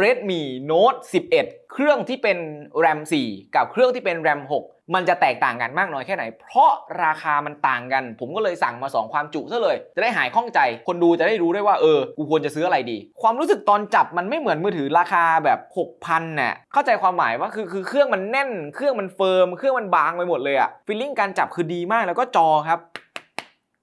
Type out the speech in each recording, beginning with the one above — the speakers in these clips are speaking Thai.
Redmi Note 11 เครื่องที่เป็น RAM 4 กับเครื่องที่เป็น RAM 6 มันจะแตกต่างกันมากน้อยแค่ไหน เพราะราคามันต่างกัน ผมก็เลยสั่งมา 2 ความจุซะเลย จะได้หายข้องใจ คนดูจะได้รู้ได้ว่า เออ กูควรจะซื้ออะไรดี ความรู้สึกตอนจับมันไม่เหมือนมือถือราคาแบบ 6,000น่ะเข้าใจความหมายว่าคือคือเครื่องมันแน่น เครื่องมันเฟิร์ม เครื่องมันบางไปหมดเลยอะฟีลลิ่งการจับคือดีมากแล้วก็จอครับ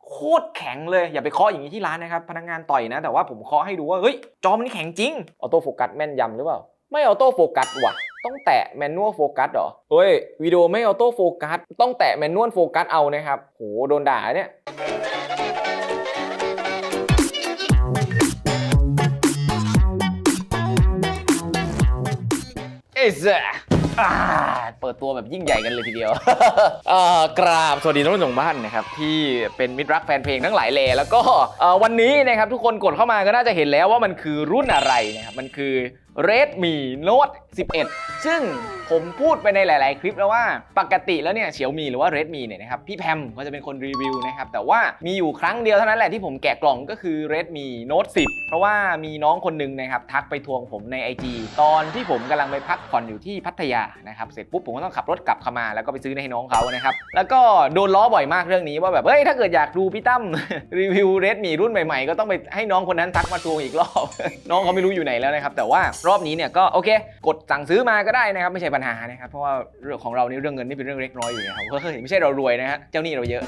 โคตรแข็งเลย อย่าไปเคาะอย่างนี้ที่ร้านนะครับ พนักงานต่อยนะ แต่ว่าผมเคาะให้ดูว่า เฮ้ย จอมันแข็งจริง ออโต้โฟกัสแม่นยำหรือเปล่า ไม่ออโต้โฟกัสว่ะ ต้องแตะแมนนวลโฟกัสเหรอ เฮ้ย วิดีโอไม่ออโต้โฟกัส ต้องแตะแมนนวลโฟกัสเอานะครับ โห โดนด่าเนี่ยเอ้ยเจ้า อ่าเปิดตัวแบบยิ่งใหญ่กันเลยทีเดียว เอ่อกราบสวัสดีท่านผู้ชมบ้านนะครับที่เป็นมิตรรักแฟนเพลงทั้งหลายแหล่แล้วก็เอ่อวันนี้นะครับทุกคนกดเข้ามาก็น่าจะเห็นแล้วว่ามันคือรุ่นอะไรนะครับมันคือ Redmi Note 11 ซึ่งผมพูดไปในหลาย ๆ คลิปแล้วว่าปกติแล้วเนี่ยเฉียวมีหรือว่า Redmi เนี่ยนะครับพี่แพมก็จะเป็นคนรีวิวนะครับแต่ว่ามีอยู่ครั้งเดียวเท่านั้นแหละที่ผมแกะกล่องก็คือ Redmi Note 10 เพราะว่ามีน้องคนหนึ่งนะครับทักไปทวงผมใน IG ตอนที่ผมกำลังไปพักผ่อนอยู่ที่พัทยานะครับเสร็จปุ๊บผมก็ต้องขับรถกลับเข้ามา แล้วก็ไปซื้อให้น้องเขานะครับแล้วก็โดนล้อบ่อยมากเรื่องนี้ว่าแบบเฮ้ยถ้าเกิดอยากดูพี่ตั้มรีวิว Redmi รุ่นใหม่ ๆ ก็ต้องไปให้น้องคนนั้นทักมาทวงอีกรอบ น้องเขาไม่รู้อยู่ไหนแล้วนะครับแต่ว่ารอบนี้เนี่ยก็โอเค กดสั่งซื้อมาก็ได้นะครับไม่ใช่ปัญหานะครับเพราะว่าเรื่องของเรานี่เรื่องเงินนี่เป็นเรื่องเล็กน้อยอยู่นะครับเฮ้ยไม่ใช่เรารวยนะฮะเจ้าหนี้เราเยอะ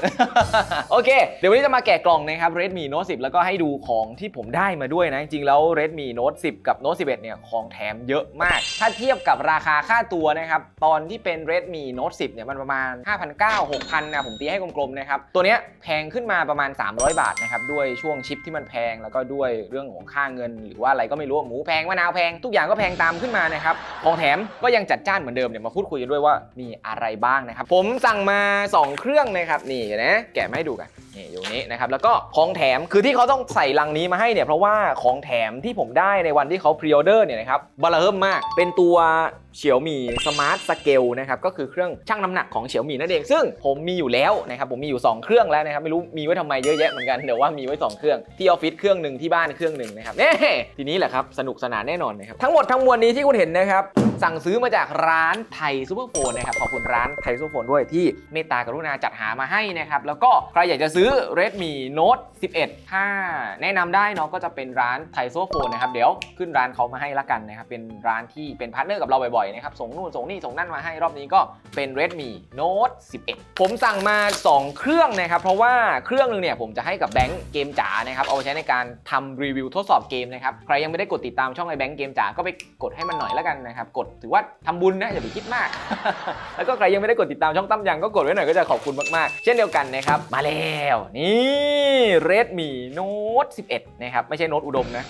โอเค เดี๋ยววันนี้จะมาแกะกล่องนะครับ Redmi Note 10 แล้วก็ให้ดูของที่ผมได้มาด้วยนะจริงๆแล้ว Redmi Note 10 กับ Note 11 เนี่ยของแถมเยอะมาก ถ้าเทียบกับราคาค่าตัวนะครับตอนที่เป็น Redmi Note 10 เนี่ยมันประมาณ 5,900 6,000นะผมตีให้กลมๆนะครับตัวเนี้ยแพงขึ้นมาประมาณ 300 บาทนะครับด้วยช่วงชิปที่มันแพงแล้วก็ด้วยเรื่องของค่าเงิน หรือว่าอะไรก็ไม่รู้หมูแพงมะนาวแพงทุกอย่างก็แพงตามขึ้นมานะครับของแถมก็ยังจัดจ้านเหมือนเดิมเนี่ยมาพูดคุยกันด้วยว่ามีอะไรบ้างนะครับ ผมสั่งมา 2 เครื่องนะครับนี่นะแกะมาให้ดูกันนี่อยู่นี้นะครับแล้วก็ของแถมคือที่เขาต้องใส่ลังนี้มาให้เนี่ยเพราะว่าของแถมที่ผมได้ในวันที่เขาพรีออเดอร์เนี่ยนะครับบาลเฮิมมากเป็นตัว เฉียวมีสมาร์ทสเกลนะครับก็คือเครื่องชั่งน้ำหนักของเฉียวมีนั่นเอง ซึ่งผมมีอยู่แล้วนะครับผมมีอยู่ 2 เครื่องแล้วนะครับไม่รู้มีไว้ทำไมเยอะแยะเหมือนกันเดี๋ยวว่ามีไว้ 2 เครื่องที่ออฟฟิศเครื่องหนึ่งที่บ้านเครื่องหนึ่งนะครับเน่ทีนี้แหละครับสนุกสนานแน่นอนนะครับทั้งหมดทั้งมวลนี้ที่คุณเห็นนะครับสั่งซื้อมาจากร้านไทยซูเปอร์โฟนนะครับขอบคุณร้านไทยซูเปอร์โฟนด้วยที่เมตตากรุณาจัดหามาให้นะครับแล้วก็ใครอยากจะซื้อ Redmi Note 11 ถ้าแนะนำได้เนาะก็จะเป็นร้านไทยซูเปอร์โฟนนะครับเดี๋ยวขึ้นร้านเขามาให้ละกันนะครับเป็นร้านที่เป็นพาร์ทเนอร์กับเราบ่อยนะครับ ส่งนู่นส่งนี่ส่งนั่นมาให้รอบนี้ก็เป็น Redmi Note 11 ผมสั่งมา 2 เครื่องนะครับ เพราะว่าเครื่องหนึงเนี่ยผมจะให้กับแบงค์เกมจ๋านะครับ เอาไปใช้ในการทำรีวิวทดสอบเกมนะครับ ใครยังไม่ได้กดติดตามช่องไอแบงค์เกมจ๋าก็ไปกดให้มันหน่อยและกันนะครับ กดถือว่าทำบุญนะอย่าไปคิดมาก แล้วก็ใครยังไม่ได้กดติดตามช่องตั้มยังก็กดไว้หน่อยก็จะขอบคุณมากๆ เช่นเดียวกันนะครับมาแล้วนี่ Redmi Note 11 นะครับไม่ใช่โน้ตอุดมนะ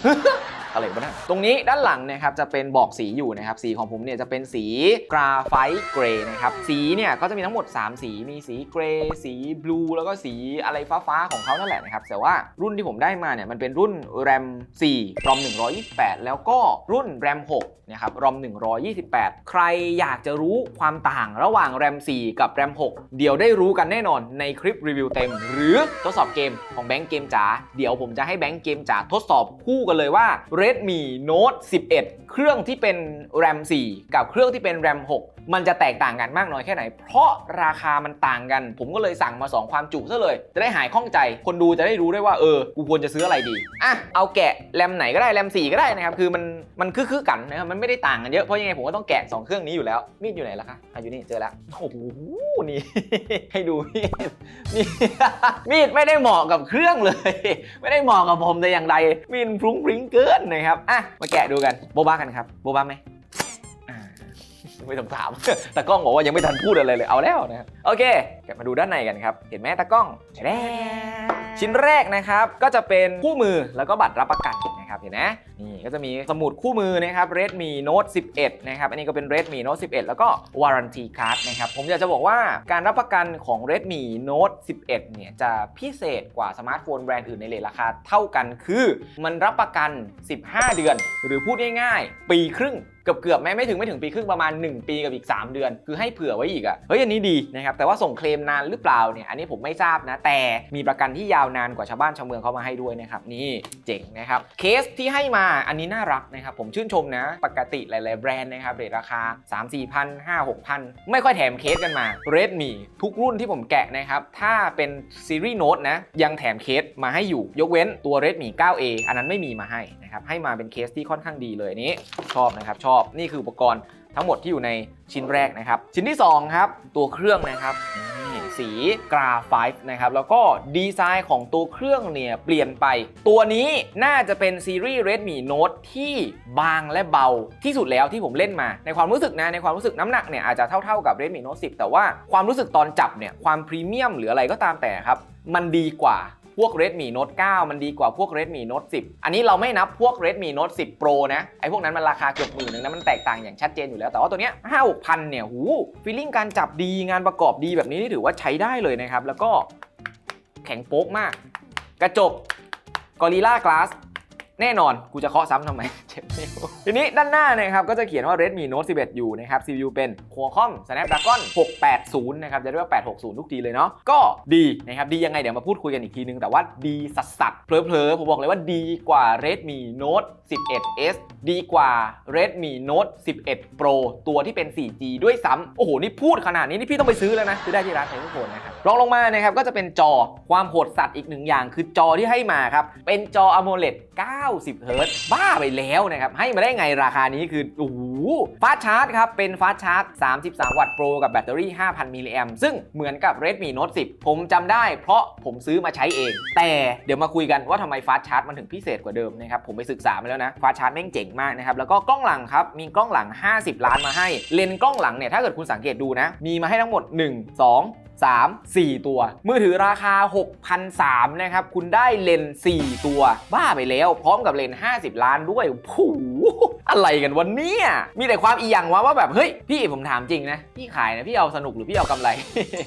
อะไรบ้างตรงนี้ด้านหลังนะครับจะเป็นบอกสีอยู่นะครับ สีของผมเนี่ยจะเป็นสีกราไฟต์เกรย์นะครับ สีเนี่ยก็จะมีทั้งหมด 3 สี มีสีเกรย์ สีบลู แล้วก็สีอะไรฟ้าๆของเขานั่นแหละนะครับ แต่ว่ารุ่นที่ผมได้มาเนี่ยมันเป็นรุ่น RAM 4 ROM 128 แล้วก็รุ่น RAM 6นะครับ ROM 128 ใครอยากจะรู้ความต่างระหว่าง RAM 4 กับ RAM 6 เดี๋ยวได้รู้กันแน่นอนในคลิปรีวิวเต็ม หรือทดสอบเกมของแบงค์เกมจ๋า เดี๋ยวผมจะให้แบงค์เกมจ๋าทดสอบคู่กันเลยว่า Redmi Note 11 เครื่องที่เป็น RAM 4 กับเครื่องที่เป็น RAM 6 มันจะแตกต่างกันมากน้อยแค่ไหน เพราะราคามันต่างกัน ผมก็เลยสั่งมา 2 ความจุซะเลย จะได้หายข้องใจ คนดูจะได้รู้ได้ว่าเออ กูควรจะซื้ออะไรดี อะ เอาแกะแรมไหนก็ได้แรม4ก็ได้นะครับ คือมันมันคือๆกันนะครับ มันไม่ได้ต่างกันเยอะ เพราะยังไงผมก็ต้องแกะ 2 เครื่องนี้อยู่แล้ว มีดอยู่ไหนล่ะคะอะอยู่นี่เจอแล้ว โอ้โห นี่ ให้ดูมีดมีดมีดไม่ได้เหมาะกับเครื่องเลย ไม่ได้เหมาะกับผมแต่อย่างใดมีดพรุ้งพริ้งเกินนะครับ อะ มาแกะดูกัน โบ๊ะบ้ากันครับ โบ๊ะบ้าไหม ไม่ต้องถาม ตากล้องบอกว่ายังไม่ทันพูดอะไรเลยเอาแล้วนะครับโอเคเก็บมาดูด้านในกันครับ เห็นไหมตากล้องแดชิ้นแรกนะครับก็จะเป็นคู่มือแล้วก็บัตรรับประกันนะครับเห็นไหมนี่ก็จะมีสมุดคู่มือนะครับ Redmi Note 11 นะครับ อันนี้ก็เป็น Redmi Note 11 แล้วก็ Warranty Card นะครับ ผมอยากจะบอกว่าการรับประกันของ Redmi Note 11 เนี่ย จะพิเศษกว่าสมาร์ทโฟนแบรนด์อื่นในเลทราคาเท่ากันคือ มันรับประกัน 15 เดือน หรือพูดง่ายๆ ปีครึ่ง กือบเกือบแม้ไม่ถึงไม่ถึงปีครึ่งประมาณ 1 ปีกับอีก 3 เดือน คือให้เผื่อไว้อีกอะ่ะเฮ้ยอันนี้ดีนะครับแต่ว่าส่งเคลมนานหรือเปล่าเนี่ยอันนี้ผมไม่ทราบนะแต่มีประกันที่ยาวนานกว่าชาวบ้านชาวเมืองเขามาให้ด้วยนะครับนี่เจ๋งนะครับเคสที่ให้มาอันนี้น่ารักนะครับผมชื่นชมนะ ปกติหลาย ๆ แบรนด์นะครับเรทราคา 3 4พัน5 6พันไม่ค่อยแถมเคสกันมา Redmi ทุกรุ่นที่ผมแกะนะครับถ้าเป็นซีรีส์โน้ตนะยังแถมเคสมาให้อยู่ยกเว้นตัว Redmi 9A อันนั้นไม่มีมาให้นะครับให้มาเป็นเคสที่ค่อนข้างดีเลยนี้ชอบนะครับชอบนี่คืออุปกรณ์ทั้งหมดที่อยู่ในชิ้นแรกนะครับ ชิ้นที่2ครับตัวเครื่องนะครับสีกราไฟนะครับแล้วก็ดีไซน์ของตัวเครื่องเนี่ยเปลี่ยนไป ตัวนี้น่าจะเป็นซีรีส์ Redmi Note ที่บางและเบาที่สุดแล้วที่ผมเล่นมา ในความรู้สึกนะ ในความรู้สึกน้ำหนักเนี่ยอาจจะเท่าๆกับ Redmi Note 10 แต่ว่าความรู้สึกตอนจับเนี่ยความพรีเมียมหรืออะไรก็ตามแต่ครับ มันดีกว่า พวก Redmi Note 9 มันดีกว่าพวก Redmi Note 10 อันนี้เราไม่นับพวก Redmi Note 10 Pro นะ ไอ้พวกนั้นมันราคาเกือบหมื่นนึงนะมันแตกต่างอย่างชัดเจนอยู่แล้ว แต่ว่าตัวเนี้ย5 6พันเนี่ยหูฟีลลิ่งการจับดีงานประกอบดีแบบนี้นี่ถือว่าใช้ได้เลยนะครับ แล้วก็แข็งโป๊กมาก กระจกกอริล่ากลาส แน่นอนกูจะเคาะซ้ำทำไมเจ็บนิ้วทีนี้ด้านหน้านะครับก็จะเขียนว่า Redmi Note 11 อยู่นะครับ CPU เป็น Qualcomm Snapdragon 680 นะครับ จะเรียกว่า 860 ทุกทีเลยเนาะก็ดีนะครับ ดียังไงเดี๋ยวมาพูดคุยกันอีกทีนึง แต่ว่าดีสัสสัสๆเผลอๆผมบอกเลยว่าดีกว่า Redmi Note 11s ดีกว่า Redmi Note 11 Pro ตัวที่เป็น 4G ด้วยซ้ำโอ้โห นี่พูดขนาดนี้นี่พี่ต้องไปซื้อแล้วนะซื้อได้ที่ร้านไทยทุกคนนะครับรองลงมานะครับก็จะเป็นจอความโหดสัตว์อีกหนึ่งอย่าง คือจอที่ให้มาครับเป็นจอ AMOLED 90 เฮิรตซ์บ้าไปแล้วนะครับ ให้มาได้ไงราคานี้คือ โอ้โหฟาสชาร์จครับ เป็นฟาสต์ชาร์จ 33 วัตต์โปรกับแบตเตอรี่ 5,000 มิลลิแอมซึ่งเหมือนกับ Redmi Note 10 ผมจำได้เพราะผมซื้อมาใช้เอง แต่เดี๋ยวมาคุยกันว่าทำไมฟาสชาร์จมันถึงพิเศษกว่าเดิมนะครับ ผมไปศึกษามาแล้วนะฟาสชาร์จแม่งเจ๋งมากนะครับ แล้วก็กล้องหลังครับ มีกล้องหลัง 50 ล้านมาให้ เลนส์กล้องหลังเนี่ยถ้าเกิดคุณสังเกตดูนะ มีมาให้ทั้งหมด 1 2 3 4 ตัว มือถือราคา6,300นะครับ คุณได้เลนส์4ตัว บ้าไปแล้ว พร้อมกับเลนส์50 ล้านด้วยโอ้อะไรกันวันนี้มีแต่ความอีหยังวะว่าแบบเฮ้ยพี่ผมถามจริงนะ พี่ขายนะพี่เอาสนุกหรือพี่เอากำไร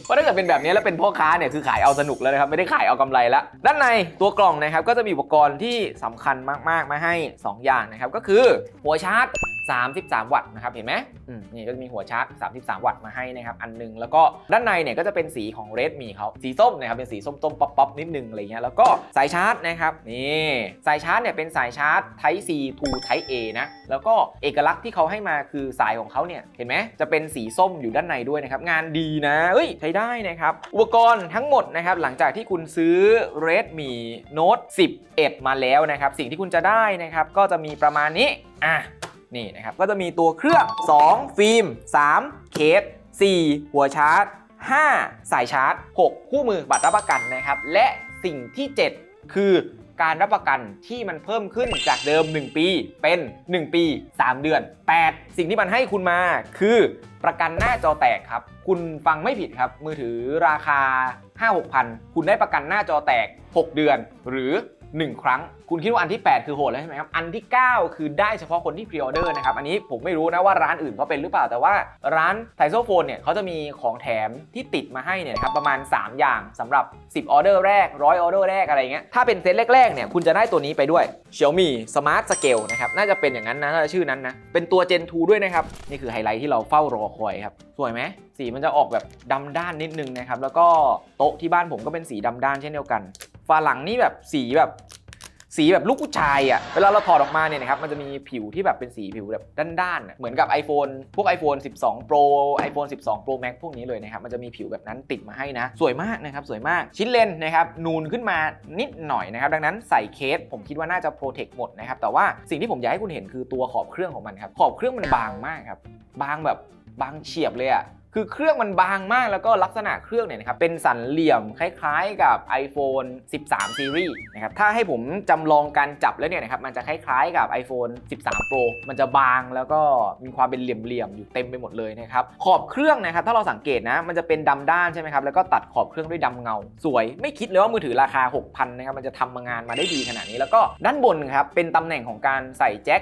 เพราะถ้าเกิดเป็นแบบนี้แล้วเป็นพ่อค้าเนี่ยคือขายเอาสนุกแล้วนะครับไม่ได้ขายเอากำไรแล้วด้านในตัวกล่องนะครับก็จะมีอุปกรณ์ที่สำคัญมากๆมาให้ 2 อย่างนะครับก็คือหัวชาร์จ33 วัตต์นะครับเห็นไหมนี่ก็จะมีหัวชาร์จ 33 วัตต์มาให้นะครับอันหนึง แล้วก็ด้านในเนี่ยก็จะเป็นสีของ Redmi เขาสีส้มนะครับเป็นสีส้มๆป๊อปๆนิดนึงอะไรเงี้ยแล้วก็สายชาร์จนะครับนี่สายชาร์จเนี่ยเป็นสายชาร์จ Type C to Type A นะแล้วก็เอกลักษณ์ที่เขาให้มาคือสายของเขาเนี่ยเห็นไหมจะเป็นสีส้มอยู่ด้านในด้วยนะครับงานดีนะเอ้ยใช้ได้นะครับอุปกรณ์ทั้งหมดนะครับหลังจากที่คุณซื้อ Redmi Note 11 มาแล้วนะครับสิ่งที่คุณจะได้นะครับก็จะมีประมาณนี้อะ นี่นะครับ ก็จะมีตัวเครื่อง 2 ฟิล์ม 3 เคส 4 หัวชาร์จ 5 สายชาร์จ 6 คู่มือบัตรรับประกันนะครับ และสิ่งที่ 7 คือการรับประกันที่มันเพิ่มขึ้นจากเดิม 1 ปีเป็น 1 ปี 3 เดือน 8 สิ่งที่มันให้คุณมาคือประกันหน้าจอแตกครับ คุณฟังไม่ผิดครับ มือถือราคา 5 6พันคุณได้ประกันหน้าจอแตก 6 เดือน หรือ 1 ครั้ง คุณคิดว่าอันที่ 8 คือโหดแล้วใช่ไหมครับ อันที่ 9 คือได้เฉพาะคนที่พรีออเดอร์นะครับ อันนี้ผมไม่รู้นะว่าร้านอื่นเขาเป็นหรือเปล่า แต่ว่าร้านไทโซโฟนเนี่ยเขาจะมีของแถมที่ติดมาให้เนี่ยครับประมาณ 3 อย่างสำหรับ 10 ออเดอร์แรก 100 ออเดอร์แรกอะไรเงี้ย ถ้าเป็นเซตแรกๆ เนี่ยคุณจะได้ตัวนี้ไปด้วย Xiaomi Smart Scale นะครับ น่าจะเป็นอย่างนั้นนะน่าจะชื่อนั้นนะ เป็นตัว Gen 2 ด้วยนะครับ นี่คือไฮไลท์ที่เราเฝ้ารอคอยครับ สวยไหมสีมันจะออกแบบดำด้านนิดนึงนะครับ แล้วก็โต๊ะที่บ้านผมก็เป็นสีดำด้านเช่นเดียวกัน ฝาหลังนี่แบบสีแบบสีแบบลูกผู้ชายอะ่ะ เวลาเราถอดออกมาเนี่ยนะครับ มันจะมีผิวที่แบบเป็นสีผิวแบบด้านๆ เหมือนกับ iPhone พวก iPhone 12 Pro iPhone 12 Pro Max พวกนี้เลยนะครับ มันจะมีผิวแบบนั้นติดมาให้นะ สวยมากนะครับ สวยมาก ชิ้นเลนนะครับ นูนขึ้นมานิดหน่อยนะครับ ดังนั้นใส่เคส ผมคิดว่าน่าจะโปรเทคหมดนะครับ แต่ว่าสิ่งที่ผมอยากให้คุณเห็นคือตัวขอบเครื่องของมันครับ ขอบเครื่องมันบางมากครับ บางแบบบางเฉียบเลยอะ คือเครื่องมันบางมากแล้วก็ลักษณะเครื่องเนี่ยนะครับเป็นสันเหลี่ยมคล้ายๆกับ iPhone 13 Series นะครับถ้าให้ผมจำลองการจับแล้วเนี่ยนะครับมันจะคล้ายๆกับ iPhone 13 Pro มันจะบางแล้วก็มีความเป็นเหลี่ยมๆอยู่เต็มไปหมดเลยนะครับขอบเครื่องนะครับถ้าเราสังเกตนะมันจะเป็นดำด้านใช่ไหมครับแล้วก็ตัดขอบเครื่องด้วยดำเงา สวย ไม่คิดเลยว่ามือถือราคา 6,000นะครับมันจะทำมางานมาได้ดีขนาดนี้ แล้วก็ด้านบนครับเป็นตำแหน่งของการใส่แจ็ค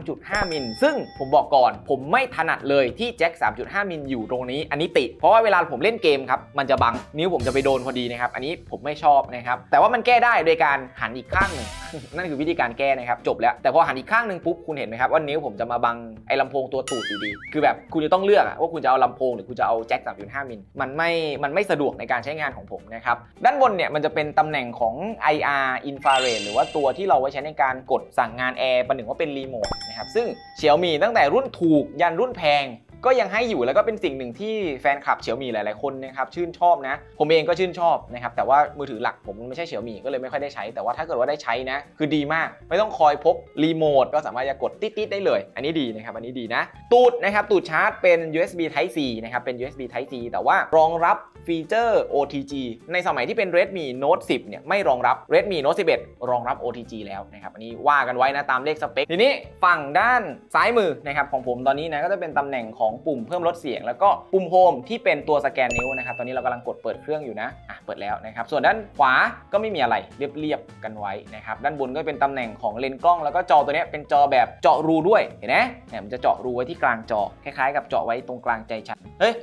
3.5 มิลซึ่งผมบอกก่อน ผมไม่ถนัดเลยที่แจ็ค 3.5 มิลอยู่ตรงรงนี้อันนี้ติ เพราะว่าเวลาผมเล่นเกมครับมันจะบังนิ้วผมจะไปโดนพอดีนะครับ อันนี้ผมไม่ชอบนะครับ แต่ว่ามันแก้ได้โดยการหันอีกข้างหนึ่งนั่นคือวิธีการแก้นะครับ จบแล้ว แต่พอหันอีกข้างหนึ่งปุ๊บคุณเห็นไหมครับว่านิ้วผมจะมาบังไอ้ลำโพงตัวตูดอยู่ดี คือแบบคุณจะต้องเลือกว่าคุณจะเอาลำโพงหรือคุณจะเอาแจ็ค3.5มิลมันไม่มันไม่สะดวกในการใช้งานของผมนะครับด้านบนเนี่ยมันจะเป็นตำแหน่งของ IR infrared หรือว่าตัวที่เราไว้ใช้ในการกดสั่งงานแอร์ประหนึ่งว่าเป็นรีโมทนะครับซึ่งเฉียวมีตั้งแต่รุ่นถูกยันรุ่นแพง ก็ยังให้อยู่แล้วก็เป็นสิ่งหนึ่งที่แฟนคลับเฉียวมีหลาย ๆ คนนะครับชื่นชอบนะ ผมเองก็ชื่นชอบนะครับแต่ว่ามือถือหลักผมมันไม่ใช่เฉียวมีก็เลยไม่ค่อยได้ใช้ แต่ว่าถ้าเกิดว่าได้ใช้นะคือดีมาก ไม่ต้องคอยพกรีโมทก็สามารถจะกดติ๊ดๆได้เลย อันนี้ดีนะครับอันนี้ดีนะตูดนะครับตูดชาร์จเป็น USB Type C นะครับเป็น USB Type C แต่ว่ารองรับฟีเจอร์ OTG ในสมัยที่เป็น Redmi Note 10 เนี่ยไม่รองรับ Redmi Note 11 รองรับ OTG แล้วนะครับอันนี้ว่ากันไว้นะตามเลขสเปคทีนี้ฝั่งด้านซ้ายมือนะครับของผมตอนนี้นะก็จะเป็นตำแหน่งของของปุ่มเพิ่มลดเสียง แล้วก็ปุ่มโฮมที่เป็นตัวสแกนนิ้วนะครับตอนนี้เรากำลังกดเปิดเครื่องอยู่นะอะเปิดแล้วนะครับส่วนด้านขวาก็ไม่มีอะไรเรียบๆกันไว้นะครับด้านบนก็เป็นตำแหน่งของเลนส์กล้องแล้วก็จอตัวนี้เป็นจอแบบเจาะรูด้วยเห็นไหมเนี่ยมันจะเจาะรูไว้ที่กลางจอคล้ายๆ กับเจาะไว้ตรงกลางใจฉันเฮ้ย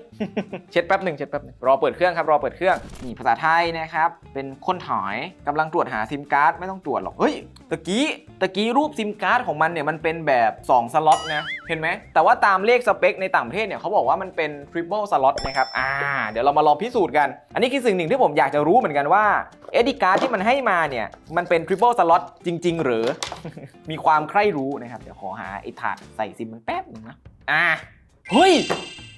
เช็ดแป๊บหนึ่งเช็ดแป๊บหนึ่งรอเปิดเครื่องครับรอเปิดเครื่องนี่ภาษาไทยนะครับเป็นคนหายกำลังตรวจหาซิมการ์ดไม่ต้องตรวจหรอกเฮ้ยตะกี้ตะกี้รูปซิมการ์ดของมันเนี่ยมันเป็นแบบ 2 สล็อตนะเห็นไหมแต่ว่าตามเลขสเปคในต่างประเทศเนี่ยเขาบอกว่ามันเป็น triple สล็อตนะครับ อ่า เดี๋ยวเรามาลองพิสูจน์กัน อันนี้คือสิ่งหนึ่งที่ผมอยากจะรู้เหมือนกันว่าเอดีการ์ที่มันให้มาเนี่ย มันเป็น triple สล็อตจริง ๆ หรือ มีความใคร่รู้นะครับ เดี๋ยวขอหาไอ้ถาดใส่ซิมมันแป๊บหนึงนะ อ่า เฮ้ย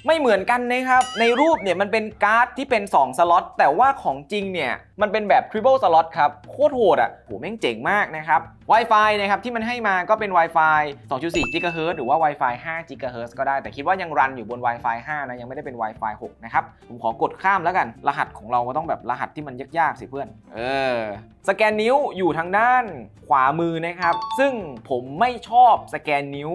ไม่เหมือนกันนะครับ ในรูปเนี่ยมันเป็นการ์ดที่เป็น 2 สล็อต แต่ว่าของจริงเนี่ย มันเป็นแบบ triple สล็อตครับ โคตรโหดอะโหแม่งเจ๋งมากนะครับ Wi-Fi นะครับที่มันให้มาก็เป็น Wi-Fi 2.4 GHz หรือว่า Wi-Fi 5 GHz ก็ได้ แต่คิดว่ายังรันอยู่บน Wi-Fi 5 นะ ยังไม่ได้เป็น Wi-Fi 6 นะครับ ผมขอกดข้ามแล้วกัน รหัสของเราก็ต้องแบบรหัสที่มันยากๆ สิเพื่อน เออ สแกนนิ้วอยู่ทางด้านขวามือนะครับ ซึ่งผมไม่ชอบสแกนนิ้ว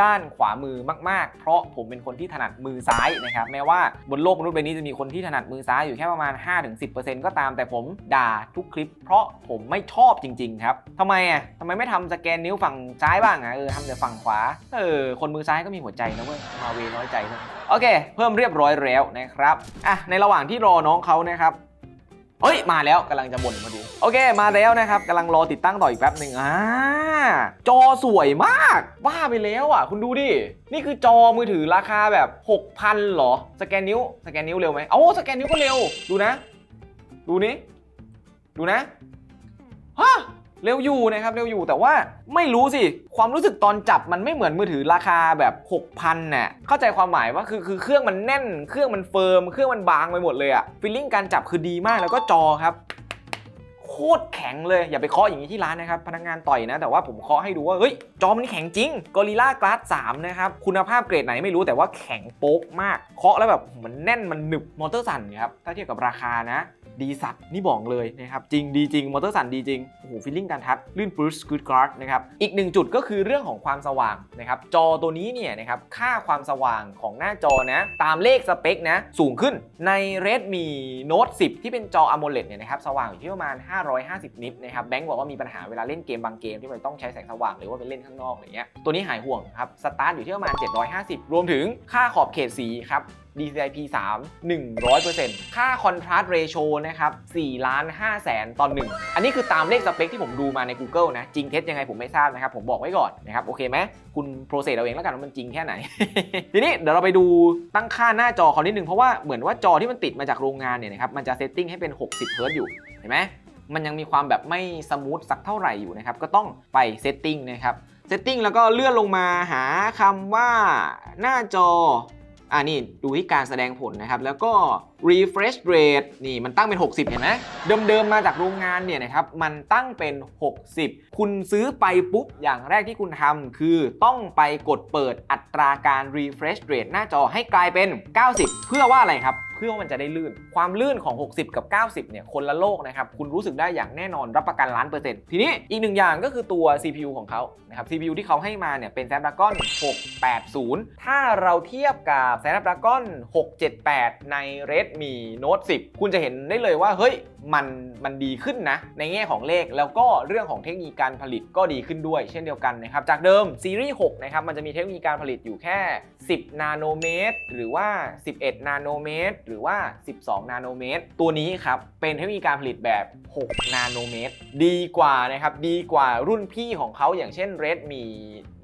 ด้านขวามือมาก ๆ เพราะผมเป็นคนที่ถนัดมือซ้ายนะครับ แม้ว่าบนโลกมนุษย์ใบนี้จะมีคนที่ถนัดมือซ้ายอยู่แค่ประมาณ 5-10%ก็ตาม แต่ผมด่าทุกคลิป เพราะผมไม่ชอบจริง ๆ ครับทำไมอะทำไมไม่ทำสแกนนิ้วฝั่งซ้ายบ้างอะเออทำแต่ฝั่งขวาเออคนมือซ้ายก็มีหัวใจนะเว้ยมาเวน้อยใจนะโอเค เพิ่มเรียบร้อยแล้วนะครับอะในระหว่างที่รอน้องเขานะครับเฮ้ย มาแล้วกำลังจะบ่นมาดู โอเค มาแล้วนะครับกำลังรอติดตั้งต่ออีกแป๊บหนึ่งอ่าจอสวยมากบ้าไปแล้วอะ คุณดูดิ นี่คือจอมือถือราคาแบบ 6,000เหรอ สแกนนิ้ว สแกนนิ้วเร็วไหมเอ้สแกนนิ้วก็เร็ว ดูนะ ดูนี้ ดูนะฮะเร็วอยู่นะครับเร็วอยู่แต่ว่าไม่รู้สิ ความรู้สึกตอนจับมันไม่เหมือนมือถือราคาแบบ 6,000น่ะเข้าใจความหมายว่าคือคือเครื่องมันแน่น เครื่องมันเฟิร์มเครื่องมันบางไปหมดเลยอะฟีลลิ่งการจับคือดีมากแล้วก็จอครับโคตรแข็งเลย อย่าไปเคาะอย่างนี้ที่ร้านนะครับ พนักงานต่อยนะ แต่ว่าผมเคาะให้ดูว่า เฮ้ย จอมันแข็งจริง Gorilla Glass 3นะครับ คุณภาพเกรดไหนไม่รู้แต่ว่าแข็งโป๊กมาก เคาะแล้วแบบมันแน่นมันหนึบมอเตอร์สั่นครับ ถ้าเทียบกับราคานะ ดีสัตว์นี่บอกเลยนะครับ จริงดีจริงมอเตอร์สั่นดีจริงโอ้โหฟีลลิ่งการทัชลื่นปื๊ดสกูดการ์ดนะครับอีกหนึ่งจุดก็คือเรื่องของความสว่างนะครับจอตัวนี้เนี่ยนะครับค่าความสว่างของหน้าจอนะตามเลขสเปคนะสูงขึ้นใน Redmi Note 10 ที่เป็นจอ AMOLED เนี่ยนะครับสว่างอยู่ที่ประมาณ 550 นิตนะครับแบงค์บอกว่ามีปัญหาเวลาเล่นเกมบางเกมที่มันต้องใช้แสงสว่างหรือว่าไปเล่นข้างนอกอะไรเงี้ยตัวนี้หายห่วงครับสตาร์ทอยู่ที่ประมาณ 750 รวมถึงค่าขอบเขตสีครับ DCI-P 3 100%ค่า Contrast Ratio นะครับ4ล้าน5แสนต่อ1อันนี้คือตามเลขสเปคที่ผมดูมาใน Google นะ จริงเท็จยังไงผมไม่ทราบนะครับ ผมบอกไว้ก่อนนะครับ โอเคไหมคุณโปรเซสเอาเองแล้วกันว่ามันจริงแค่ไหน ทีนี้เดี๋ยวเราไปดูตั้งค่าหน้าจอเขานิดนึง เพราะว่าเหมือนว่าจอที่มันติดมาจากโรงงานเนี่ยนะครับมันจะเซตติ้งให้เป็น 60เฮิร์ตอยู่เห็นไหมมันยังมีความแบบไม่สมูทสักเท่าไหร่อยู่นะครับก็ต้องไปเซตติ้งนะครับเซตติ้งแล้วก็เลื่อนลงมาหาคำว่าหน้าจอ อ่านี่ดูที่การแสดงผลนะครับ แล้วก็ refresh rate นี่มันตั้งเป็น 60 เห็นไหมเดิมๆมาจากโรงงานเนี่ยนะครับมันตั้งเป็น 60 คุณซื้อไปปุ๊บ อย่างแรกที่คุณทำคือต้องไปกดเปิดอัตราการ refresh rate หน้าจอให้กลายเป็น 90 เพื่อว่าอะไรครับเพื่อว่ามันจะได้ลื่น ความลื่นของ 60 กับ 90 เนี่ย คนละโลกนะครับ คุณรู้สึกได้อย่างแน่นอนรับประกันล้านเปอร์เซ็นต์ ทีนี้อีกหนึ่งอย่างก็คือตัว CPU ของเขานะครับ CPU ที่เขาให้มาเนี่ย เป็น Snapdragon 680 ถ้าเราเทียบกับ Snapdragon 678 ใน Red Redmi Note 10 คุณจะเห็นได้เลยว่า เฮ้ย มันมันดีขึ้นนะ ในแง่ของเลขแล้วก็เรื่องของเทคโนโลยีการผลิตก็ดีขึ้นด้วย เช่นเดียวกันนะครับ จากเดิมซีรีส์6นะครับมันจะมีเทคโนโลยีการผลิตอยู่แค่ 10 นาโนเมตร หรือว่า 11 นาโนเมตร หรือว่า 12 นาโนเมตร ตัวนี้ครับเป็นเทคโนโลยีการผลิตแบบ 6 นาโนเมตร ดีกว่านะครับดีกว่ารุ่นพี่ของเขาอย่างเช่น Redmi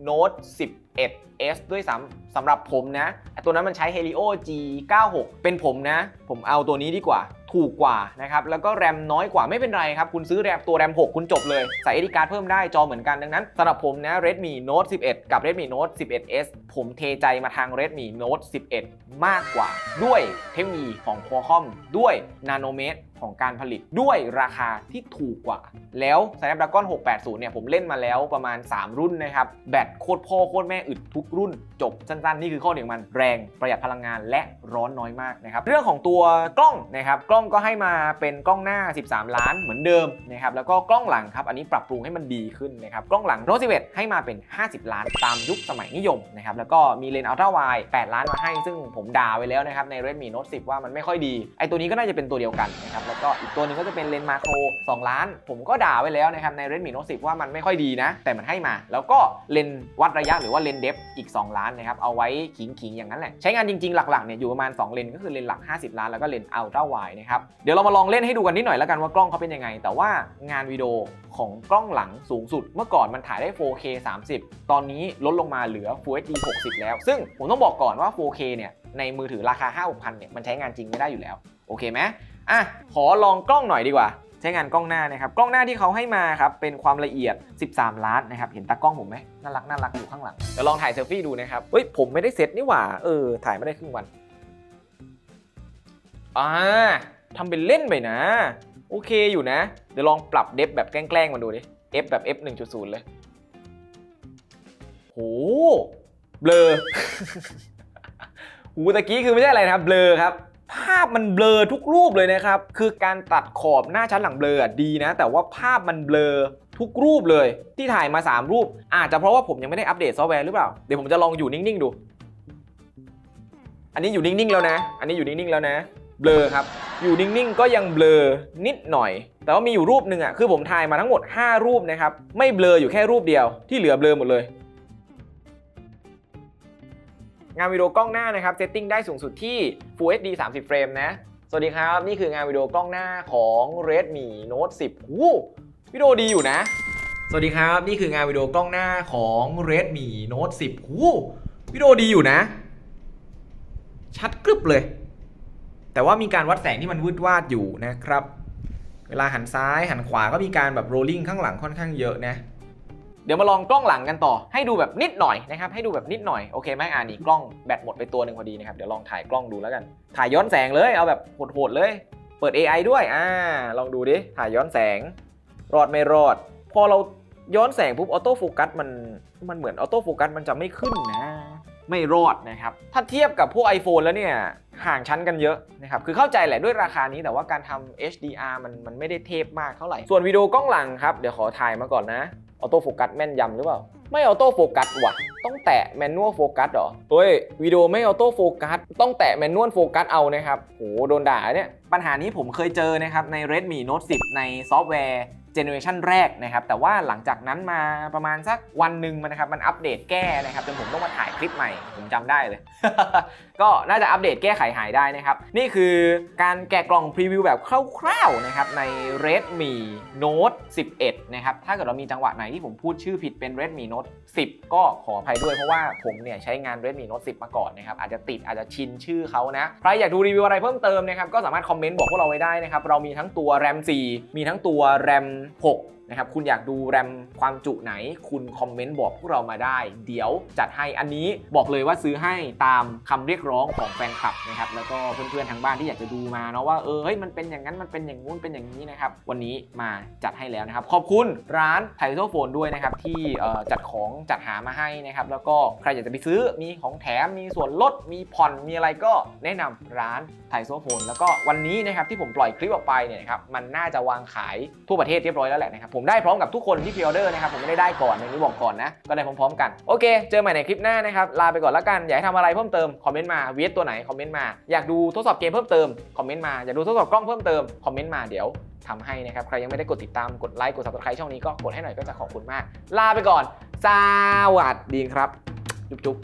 Note 11S ด้วยซ้ำสำหรับผมนะตัวนั้นมันใช้ Helio G96 เป็นผมนะ ผมเอาตัวนี้ดีกว่า ถูกกว่านะครับแล้วก็แรมน้อยกว่าไม่เป็นไรครับ คุณซื้อแรมตัวแรม 6 คุณจบเลย ใส่ SD card เพิ่มได้จอเหมือนกันดังนั้นสำหรับผมนะ Redmi Note 11 กับ Redmi Note 11S ผมเทใจมาทาง Redmi Note 11 มากกว่า ด้วยเทคโนโลยีของ Qualcomm ด้วยนาโนเมตร ของการผลิตด้วยราคาที่ถูกกว่า แล้ว Snapdragon 680 เนี่ยผมเล่นมาแล้วประมาณ 3 รุ่นนะครับ แบตโคตรพ่อโคตรแม่อึดทุกรุ่น จบสั้นๆ นี่คือข้อหนึ่งมันแรงประหยัดพลังงานและร้อนน้อยมากนะครับ เรื่องของตัวกล้องนะครับ กล้องก็ให้มาเป็นกล้องหน้า 13 ล้านเหมือนเดิมนะครับแล้วก็กล้องหลังครับอันนี้ปรับปรุงให้มันดีขึ้นนะครับกล้องหลัง Note 11 ให้มาเป็น 50 ล้านตามยุคสมัยนิยมนะครับแล้วก็มีเลนส์อัลตร้าไวด์8ล้านมาให้ ซึ่งผมด่าไว้แล้วนะครับใน Redmi Note 10 ว่ามันไม่ค่อยดีไอตัวนี้ก็น่าจะเป็นตัวเดียวกันนะครับแล้วก็อีกตัวหนึ่งก็จะเป็นเลนส์มาโคร 2 ล้าน ผมก็ด่าไว้แล้วนะครับใน Redmi Note 10 ว่ามันไม่ค่อยดีนะ แต่มันให้มา แล้วก็เลนส์วัดระยะหรือว่าเลนส์เดฟอีก 2 ล้านนะครับเอาไว้ขิงๆอย่างนั้นแหละใช้งานจริงๆ หลักๆเนี่ยอยู่ประมาณ 2 เลนก็คือเลนส์หลัก 50 ล้าน แล้วก็เลนส์อัลตร้าไวด์นะครับเดี๋ยวเรามาลองเล่นให้ดูกันนิดหน่อยแล้วกันว่ากล้องเขาเป็นยังไง แต่ว่างานวิดีโอของกล้องหลังสูงสุด เมื่อก่อนมันถ่ายได้ 4K 30 ตอนนี้ลดลงมาเหลือ Full HD 60 แล้ว ซึ่งผมต้องบอกก่อนว่า 4K เนี่ยในมือถือราคา 5-6,000 เนี่ย มันใช้งานจริงไม่ได้อยู่แล้ว โอเคไหม อะขอลองกล้องหน่อยดีกว่า ใช้งานกล้องหน้านะครับ กล้องหน้าที่เขาให้มาครับเป็นความละเอียด 13 ล้านนะครับ เห็นตากล้องผมไหมน่ารักน่ารักอยู่ข้างหลังเดี๋ยวลองถ่ายเซลฟี่ดูนะครับเฮ้ยผมไม่ได้เซตนี่หว่าเออถ่ายไม่ได้ครึ่งวันอ่าทำเป็นเล่นไปนะ โอเคอยู่นะ เดี๋ยวลองปรับเดฟแบบแกล้งๆมาดูดิ F แบบ F 1.0 เลยโหเบลอหูตะกี้คือไม่ใช่อะไรนะครับ เบลอครับาพมันเบลอทุกรูปเลยนะครับ คือการตัดขอบหน้าชั้นหลังเบลอดีนะ แต่ว่าภาพมันเบลอทุกรูปเลยที่ถ่ายมา 3 รูป อาจจะเพราะว่าผมยังไม่ได้อัปเดตซอฟต์แวร์หรือเปล่า เดี๋ยวผมจะลองอยู่นิ่ง ๆ ดู อันนี้อยู่นิ่ง ๆ แล้วนะ อันนี้อยู่นิ่ง ๆ แล้วนะ เบลอครับ อยู่นิ่ง ๆ ก็ยังเบลอนิดหน่อย แต่ว่ามีอยู่รูปหนึ่งอะ คือผมถ่ายมาทั้งหมด 5 รูปนะครับ ไม่เบลออยู่แค่รูปเดียว ที่เหลือเบลอหมดเลย งานวิดีโอกล้องหน้านะครับเซตติ้งได้สูงสุดที่ Full HD 30 เฟรมนะ สวัสดีครับ นี่คืองานวิดีโอกล้องหน้าของ Redmi Note 10หูวิดีโอดีอยู่นะ สวัสดีครับ นี่คืองานวิดีโอกล้องหน้าของ Redmi Note 10หูวิดีโอดีอยู่นะ ชัดกรึบเลย แต่ว่ามีการวัดแสงที่มันวืดวาดอยู่นะครับ เวลาหันซ้ายหันขวาก็มีการแบบ rolling ข้างหลังค่อนข้างเยอะนะ เดี๋ยวมาลองกล้องหลังกันต่อ ให้ดูแบบนิดหน่อยนะครับ ให้ดูแบบนิดหน่อย โอเคไหมอ่านี่กล้องแบตหมดไปตัวหนึ่งพอดีนะครับ เดี๋ยวลองถ่ายกล้องดูแล้วกัน ถ่ายย้อนแสงเลย เอาแบบโหดๆเลย เปิด AI ด้วย อ่า ลองดูดิ ถ่ายย้อนแสง รอดไม่รอด พอเราย้อนแสงปุ๊บออโต้โฟกัสมัน มันเหมือนออโต้โฟกัสมันจะไม่ขึ้นนะ ไม่รอดนะครับ ถ้าเทียบกับพวก iPhone แล้วเนี่ยห่างชั้นกันเยอะนะครับ คือเข้าใจแหละด้วยราคานี้แต่ว่าการทำ HDR มันมันไม่ได้เทพมากเท่าไหร่ ส่วนวิดีโอกล้องหลังครับ เดี๋ยวขอถ่ายมาก่อนนะ ออโต้โฟกัสแม่นยำหรือเปล่า ไม่ออโต้โฟกัสว่ะ ต้องแตะแมนนวลโฟกัสเหรอเฮ้ยวิดีโอไม่ออโต้โฟกัสต้องแตะแมนนวลโฟกัสเอานะครับโหโดนด่าเนี่ยปัญหานี้ผมเคยเจอนะครับใน Redmi Note 10 ในซอฟต์แวร์เจเนอเรชันแรกนะครับแต่ว่าหลังจากนั้นมาประมาณสักวันหนึ่งมันนะครับมันอัปเดตแก้นะครับจนผมต้องมาถ่ายคลิปใหม่ผมจำได้เลยก็น่าจะอัปเดตแก้ไขหายได้นะครับ นี่คือการแกะกล่องพรีวิวแบบคร่าวๆนะครับใน Redmi Note 11 นะครับ ถ้าเกิดเรามีจังหวะไหนที่ผมพูดชื่อผิดเป็น Redmi Note 10 ก็ขออภัยด้วยเพราะว่าผมเนี่ยใช้งาน Redmi Note 10 มาก่อนนะครับ อาจจะติดอาจจะชินชื่อเขานะ ใครอยากดูรีวิวอะไรเพิ่มเติมนะครับ ก็สามารถคอมเมนต์บอกพวกเราไว้ได้นะครับ เรามีทั้งตัว RAM 4 มีทั้งตัว RAM 6 นะครับคุณอยากดูแรมความจุไหน คุณคอมเมนต์บอกพวกเรามาได้ เดี๋ยวจัดให้อันนี้บอกเลยว่าซื้อให้ตามคำเรียกร้องของแฟนคลับนะครับแล้วก็เพื่อนๆทางบ้านที่อยากจะดูมาเนาะว่าเออเฮ้ยมันเป็นอย่างนั้นมันเป็นอย่างงู้นเป็นอย่างนี้นะครับวันนี้มาจัดให้แล้วนะครับขอบคุณร้านไทโซโฟนด้วยนะครับที่จัดของจัดหามาให้นะครับแล้วก็ใครอยากจะไปซื้อมีของแถมมีส่วนลดมีผ่อนมีอะไรก็แนะนำร้านไทโซโฟนแล้วก็วันนี้นะครับที่ผมปล่อยคลิปออกไปเนี่ยนะครับมันน่าจะวางขายทั่วประเทศเรียบร้อยแล้วแหละนะครับผมผมได้พร้อมกับทุกคนที่พรีออเดอร์นะครับผมไม่ได้ได้ก่อนในนี้บอกก่อนนะก็ได้พร้อมๆกันโอเค เจอใหม่ในคลิปหน้านะครับลาไปก่อนแล้วกันอยากให้ทำอะไรเพิ่มเติมคอมเมนต์มาวีตัวไหนคอมเมนต์มาอยากดูทดสอบเกมเพิ่มเติมคอมเมนต์มาอยากดูทดสอบกล้องเพิ่มเติมคอมเมนต์มาเดี๋ยวทำให้นะครับใครยังไม่ได้กดติดตามกดไลค์กด subscribe ช่องนี้ก็กดให้หน่อยก็จะขอบคุณมาก ลาไปก่อนสวัสดีครับจุ๊บ